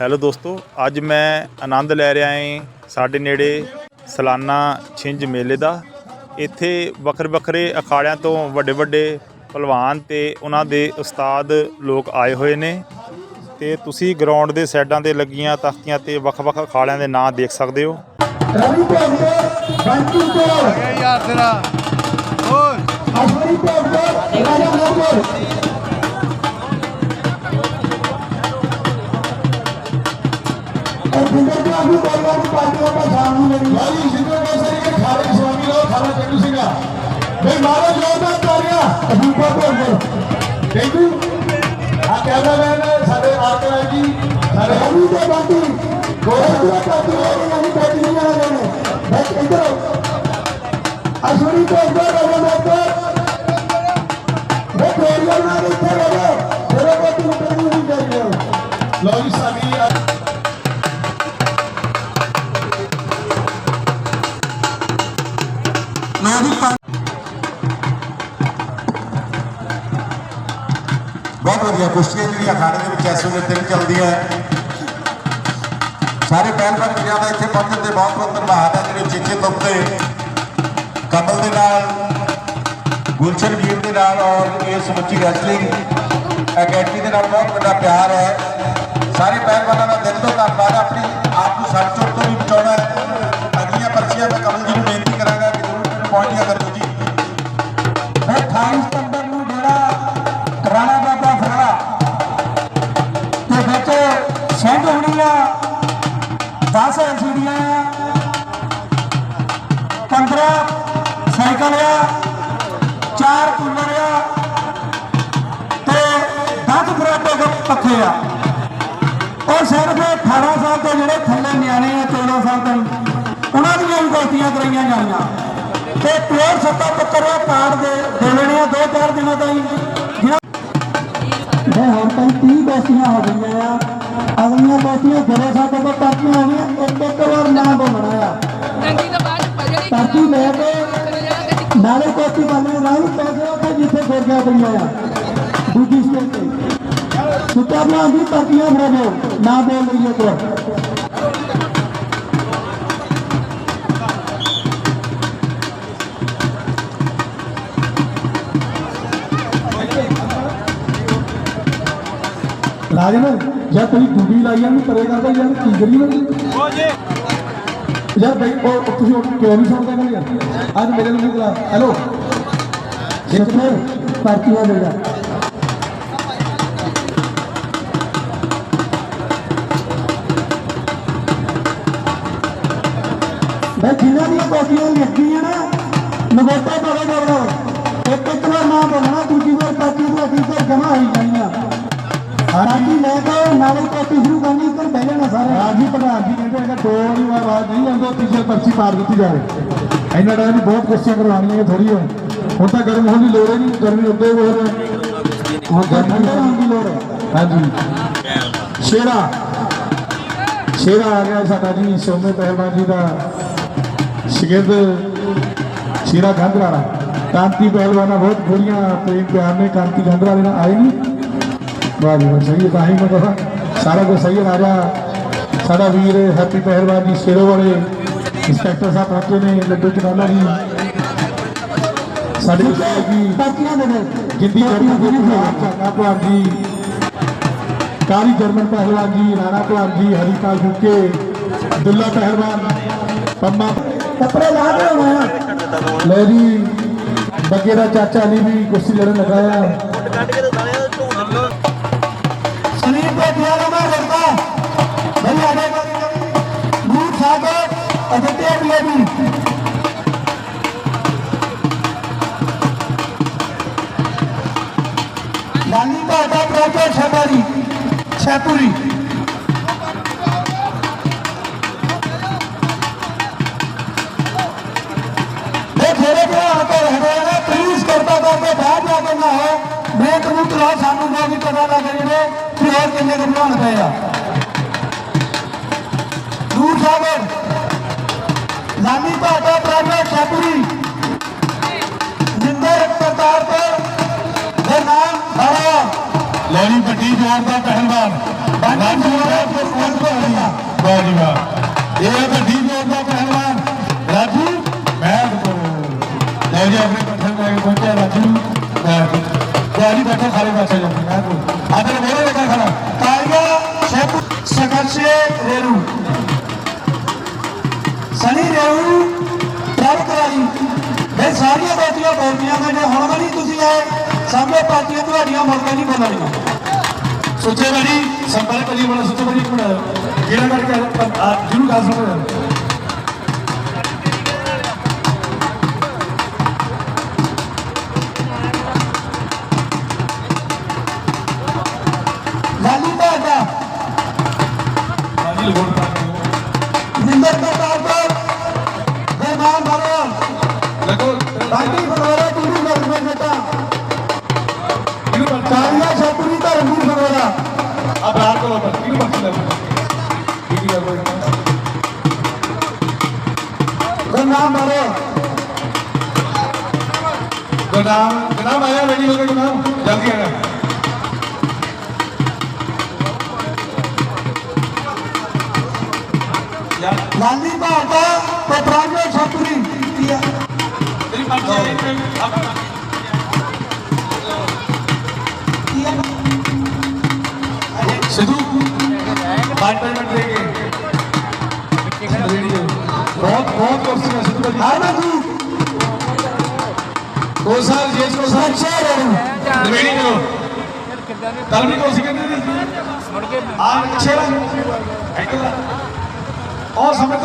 Hello ਦੋਸਤੋ ਅੱਜ ਮੈਂ ਆਨੰਦ ਲੈ ਰਿਹਾ ਹਾਂ ਸਾਡੇ ਨੇੜੇ ਸਾਲਾਨਾ ਛਿੰਝ ਮੇਲੇ ਦਾ। ਇੱਥੇ ਵੱਖਰੇ ਵੱਖਰੇ ਅਖਾੜਿਆਂ ਤੋਂ ਵੱਡੇ ਵੱਡੇ ਪਹਿਲਵਾਨ ਤੇ ਉਹਨਾਂ ਦੇ ਉਸਤਾਦ ਲੋਕ ਆਏ ਹੋਏ ਨੇ ਤੇ ਤੁਸੀਂ ਗਰਾਊਂਡ ਦੇ ਸਾਈਡਾਂ ਤੇ ਲੱਗੀਆਂ ਤਖਤੀਆਂ ਤੇ ਵੱਖ-ਵੱਖ ਅਖਾੜਿਆਂ ਦੇ ਨਾਂ ਦੇਖ ਸਕਦੇ ਹੋ। ਰਵੀ ਬੰਟੀ ਕੋਲ ਯਾਰ ਤੇਰਾ। ਰਾਜਾ ਸੁਖਿੰਦਰ ਭਾਅ ਨੂੰ ਬਾਈਵਾਰ ਦੀ ਪਾਰਟੀ ਆਪਾਂ ਸ਼ਾਮ ਨੂੰ ਲੈਣੀ ਭਾਈ ਜਿੰਦਰ ਭਾਈ ਸਰੀ ਕੇ ਖਾਰੇ ਸ਼ਾਮੀ ਲਓ ਖਾਣਾ ਚੱਲੂ ਸੀਗਾ ਬਈ ਮਾਰੋ ਜੋਰਦਾਰ ਤਾਲੀਆਂ ਅਜੂਬਾ ਭੋਜਨ ਥੈਂਕ ਯੂ ਆ ਕਹਿੰਦਾ ਮੈਂ ਸਾਡੇ ਆਰਕਰਾ ਜੀ ਸਾਡੇ ਅਮੀ ਦੇ ਬਾਟੀ ਗੋਰਾ ਪਾਰਟੀ ਹੋਣੀ ਨਹੀਂ ਪਾਰਟੀ ਨਹੀਂ ਆਣਾ ਬਸ ਇੰਦਰ ਅਸ਼ਵਨੀ ਤੋਂ ਬਾਅਦ ਉਹਨਾਂ ਦਾ ਲੋ ਜੀ ਬਹੁਤ ਵਧੀਆ ਕੁਸ਼ਤੀਆਂ ਜਿਹੜੀਆਂ ਅਖਾੜੇ ਦੇ ਵਿੱਚ ਇਸ ਵੇਲੇ ਤਿੰਨ ਚੱਲਦੀਆਂ ਸਾਰੇ ਪਹਿਲਵਾਨ ਵੀਰਾਂ ਦਾ ਇੱਥੇ ਪਹੁੰਚਣ ਤੇ ਬਹੁਤ ਬਹੁਤ ਧੰਨਵਾਦ ਹੈ, ਜਿਹੜੇ ਚੇਚੇ ਤੁੱਪ ਤੇ ਕਮਲ ਦੇ ਨਾਲ, ਗੁਲਸ਼ਨ ਵੀਰ ਦੇ ਨਾਲ ਔਰ ਇਹ ਸਮੁੱਚੀ ਰੈਸਲਿੰਗ ਅਕੈਡਮੀ ਦੇ ਨਾਲ ਬਹੁਤ ਵੱਡਾ ਪਿਆਰ ਹੈ। ਸਾਰੇ ਪਹਿਲਵਾਨਾਂ 10 ਐਲਸੀਡੀਆਂ ਆ। 15 ਸਾਈਕਲ ਆ। 4 ਕੂਲਰ ਆ। ਤੇ 10 ਫਰਾਟੇ ਦੇ ਪੱਖੇ ਆ। ਉਹ ਸਿਰਫ 18 ਸਾਲ ਤੋਂ ਜਿਹੜੇ ਥੱਲੇ ਨਿਆਣੇ ਆ 14 ਸਾਲ ਤੋਂ ਉਹਨਾਂ ਦੀਆਂ ਵੀ ਗਲਤੀਆਂ ਕਰਾਈਆਂ ਜਾਣੀਆਂ। ਤੇ ਪਿਓਰ ਸੱਤਾ ਪੱਤਰ ਆ, ਕਾਰਡ ਦੇ ਦੇਣੇ ਆ, ਦੋ ਚਾਰ ਦਿਨਾਂ ਤਾਈਂ ਮੈਂ ਹੁਣ ਤਾਈਂ 30 ਕੁਸ਼ਤੀਆਂ ਹੋ ਗਈਆਂ ਆ। ਅਗਲੀਆਂ ਕੁਸ਼ਤੀਆਂ ਜਿਹੜੇ ਸਾਡੇ ਕੋਲ ਕੇ ਨਾਲੇ ਕੋਤੀ ਵਾਲੇ ਨਾਲ ਪੈਸੇ ਉੱਥੇ ਜਿੱਥੇ ਗੁਰਗਿਆ ਪਈਆਂ ਆ ਦੂਜੀ ਸਟੇਟ ਤੇ। ਸੁੱਤਾ ਬਣਾ ਦੀ ਪਰਚੀਆਂ ਫੜੋ ਨਾ ਬੋਲ ਲਈਏ ਕੋ ਰਾਜਨ, ਜਾਂ ਤੁਸੀਂ ਡਿਊਟੀ ਲਾਈ ਜਾਂ ਨੂੰ ਕਰੇ ਕਰਦਾ ਯਾਰ ਕੀ ਕਰੀ ਨਾ ਯਾਰ ਬਈ, ਉਹ ਤੁਸੀਂ ਉਹ ਕਿਉਂ ਨਹੀਂ ਸੁਣਦੇ ਗੱਲ ਯਾਰ? ਅੱਜ ਮੇਰੇ ਨੂੰ ਨਿਕਲਾ ਹੈਲੋ ਜਿੱਥੇ ਪਾਰਟੀਆਂ ਦੇ ਜਾ ਜਿਨ੍ਹਾਂ ਦੀਆਂ ਕਾਪੀਆਂ ਲਿਖੀਆਂ ਨਾ ਨਗੋਟਾ ਪਾਵੇ ਕਰੋ ਇੱਕ ਇੱਕ ਵਾਰ ਨਾ ਬੋਲਣਾ, ਦੂਜੀ ਵਾਰ ਪਾਰਟੀ ਤੋਂ ਅਸੀਂ ਜਮਾ ਹੋਈ ਜਾਣੀਆਂ ਹਾਲਾਂਕਿ ਲੈ ਕੇ ਨਾਲੇ ਕਾਪੀ ਸ਼ੁਰੂ ਕਰਨੀ ਉੱਪਰ ਬਹਿ ਜਾਣਾ ਸਾਰੇ। ਰਾਜੀ ਪ੍ਰਧਾਨ ਜੀ ਕਹਿੰਦੇ ਅਗਰ ਦੋ ਵਾਰੀ ਆਵਾਜ਼ ਨਹੀਂ ਆਉਂਦੀ ਤੀਸਰੀ ਪਰਚੀ ਪਾਰ ਦਿੱਤੀ ਜਾਵੇ। ਇਹਨਾਂ ਟਾਈਮ ਵੀ ਬਹੁਤ ਕੁਸ਼ਤੀਆਂ ਕਰਵਾਉਣੀਆਂ ਥੋੜੀ ਹੋ ਹੁਣ ਤਾਂ ਗਰਮ ਹੋਣ ਦੀ ਲੋੜ ਹੀ ਨਹੀਂ, ਗਰਮੀ ਉੱਤੇ ਹੋਰ ਹੁਣ ਗਰਮੀ ਹੋਣ ਦੀ ਲੋੜ ਹੈ। ਹਾਂਜੀ। ਸ਼ੇਰਾ। ਸ਼ੇਰਾ ਆ ਗਿਆ ਸਾਡਾ ਜੀ, ਸੋਮੇ ਪਹਿਲਵਾਨ ਜੀ ਦਾ ਸ਼ਗਿਰਦ, ਸ਼ੇਰਾ ਗੰਧਰਾਣਾ ਕਾਂਤੀ ਪਹਿਲਵਾਨਾ, ਬਹੁਤ ਬੁਰੀਆਂ ਪ੍ਰੇਮ ਪਿਆਰ ਨੇ ਕਾਂਤੀ ਗੰਧਰਾਣੇ ਨਾਲ ਆਏ ਨਹੀਂ ਵਾਹ ਜੀ ਵਾਹ ਸਹੀ ਹੈ ਤਾਂ ਹੀ ਮੈਂ ਕਹਾਂ ਸਾਰਾ ਕੁਝ ਸਹੀ ਹੈ ਰਾਜਾ ਸਾਡਾ ਵੀਰ ਹੈਪੀ ਪਹਿਲਵਾਨ ਜੀ ਸ਼ੇਰੋ ਵਾਲੇ ਇੰਸਪੈਕਟਰ ਸਾਹਿਬ ਪਹੁੰਚੇ ਨੇ ਲੱਡੂ ਚਨਾਲਾ ਜੀ ਸਾਡੇ ਜੀ ਬਾਕੀਆਂ ਦੇ ਨੇ ਜਿੰਦੀ ਜੜੀ ਜਿਹੜੀ ਚਾਗਾ ਭਲਵਾਨ ਜੀ ਕਾਲੀ ਜਰਮਨ ਪਹਿਲਵਾਨ ਜੀ ਰਾਣਾ ਭਲਵਾਨ ਜੀ ਹਰੀਪਾਲ ਫੁੱਕੇ ਦੁੱਲਾ ਪਹਿਲਵਾਨ ਪੰਮਾ ਅਦਿੱਤਿਆ ਦੀਵਾਨੀ ਲਾਲੀ ਘਾਟਾ ਪ੍ਰੋਜੈਕਟ ਸ਼ਾਬਾਰੀ ਸ਼ੈਪੂਰੀ ਬ੍ਰੇਕ ਨੂੰ ਚਲਾ ਸਾਨੂੰ ਨਾ ਵੀ ਪਤਾ ਲੱਗ ਜਿਹੜੇ ਕਿ ਹੋਰ ਕਿੰਨੇ ਦੇ ਬਣਾਉਣ ਪਏ ਆ। ਦੂਰ ਸਾਗਰ ਲਾਲੀ ਭਾਟਾ ਪ੍ਰਾਪਾ ਸ਼ਾਪੂਰੀ ਜਿੰਦਰ ਕਰਤਾਰਪੁਰ ਦੇ ਨਾਮ ਬਾਵਾ ਲੈਣੀ ਵੱਡੀ ਜੋਰ ਦਾ ਪਹਿਲਵਾਨ। ਲਾਲੀ ਭਾਟਾ ਪ੍ਰਾਪਾ ਵਾਹ ਜੀ ਵਾਹ। ਇਹ ਵੱਡੀ ਜੋਰ ਦਾ ਪਹਿਲਵਾਨ। ਰਾਜੂ ਮਹਿਲ ਲੈ ਜੀ ਆਪਣੇ ਪੱਠੇ ਲੈ ਕੇ ਪਹੁੰਚਿਆ ਰਾਜੂ। ਮੈਂ ਜੀ। ਬੈਠੇ ਖਾਲੇ ਪਾਸੇ। ਨੇ ਜੇ ਹੁਣ ਨਹੀਂ ਤੁਸੀਂ ਆਏ। ਸਾਹਮਣੇ ਪਾਰਟੀਆਂ ਤੁਹਾਡੀਆਂ ਕੇ ਨਹੀਂ ਬੋਲਣੀਆਂ ਸੁੱਚੇ ਬੜੀ ਸੰਪਰਕ ਕਰੀ ਬੜਾ ਸੁੱਚੇ ਬੜੀ ਇੱਕ ਮਿੰਟ। ਜਿਹੜਾ ਕਰਕੇ ਜਿਹਨੂੰ ਗੱਲ ਸੁਣੋ ਲਾਲੀ ਭਾਜਾ ਹਾਂਜੀ ਲਗੋੜ ਪਾ ਨਿੰਦਰ ਪ੍ਰਤਾਪ ਲਗੋ ਬਾਕੀ ਫਰੋਰਾ ਟੀਵੀ ਮਰਮੇ ਨੇਤਾ ਕਾਲੀਆ ਛਤਰੀ ਧਰਮਪੁਰ ਫਰੋਰਾ ਆ ਬਾਹਰ ਕੋਲ ਪਾ ਕਿਹਨੂੰ ਪਾ ਲੈ ਕੀ ਗੱਲ ਹੋਈ ਗੁਰਨਾਮ ਬਾਬਾ ਗਨਾਮ ਗਨਾਮ ਆਇਆ ਰੈਡੀ ਹੋ ਗਿਆ ਗਨਾਮ ਜਲਦੀ ਆਇਆ। ਲਾਲੀ ਭਾਰਤਾ ਪਤਰਾਜੋ ਛਤਰੀ। ਤੇਰੀ ਪਰਚੀ ਸਿੱਧੂ ਪੰਜ ਪੰਜ ਮਿੰਟ ਦੇ ਕੇ ਰੇਡੀਓ ਬਹੁਤ ਬਹੁਤ ਕੁਰਸੀਆਂ ਸਿੱਧੂ ਭਾਜੀ ਆਣਾ ਤੂੰ ਦੋ ਸਾਲ ਜੇਲ੍ਹ ਕੋ ਸਾਲ ਸੱਚੇ ਰੇਰੂ ਨਵੇੜੀ ਕਰੋ ਕੱਲ ਵੀ ਕੋਸੀ ਕਹਿੰਦੇ ਸੀ ਆ ਪਿੱਛੇ ਲਾ ਇੱਧਰ ਲਾ। ਉਹ ਸਮੇਂ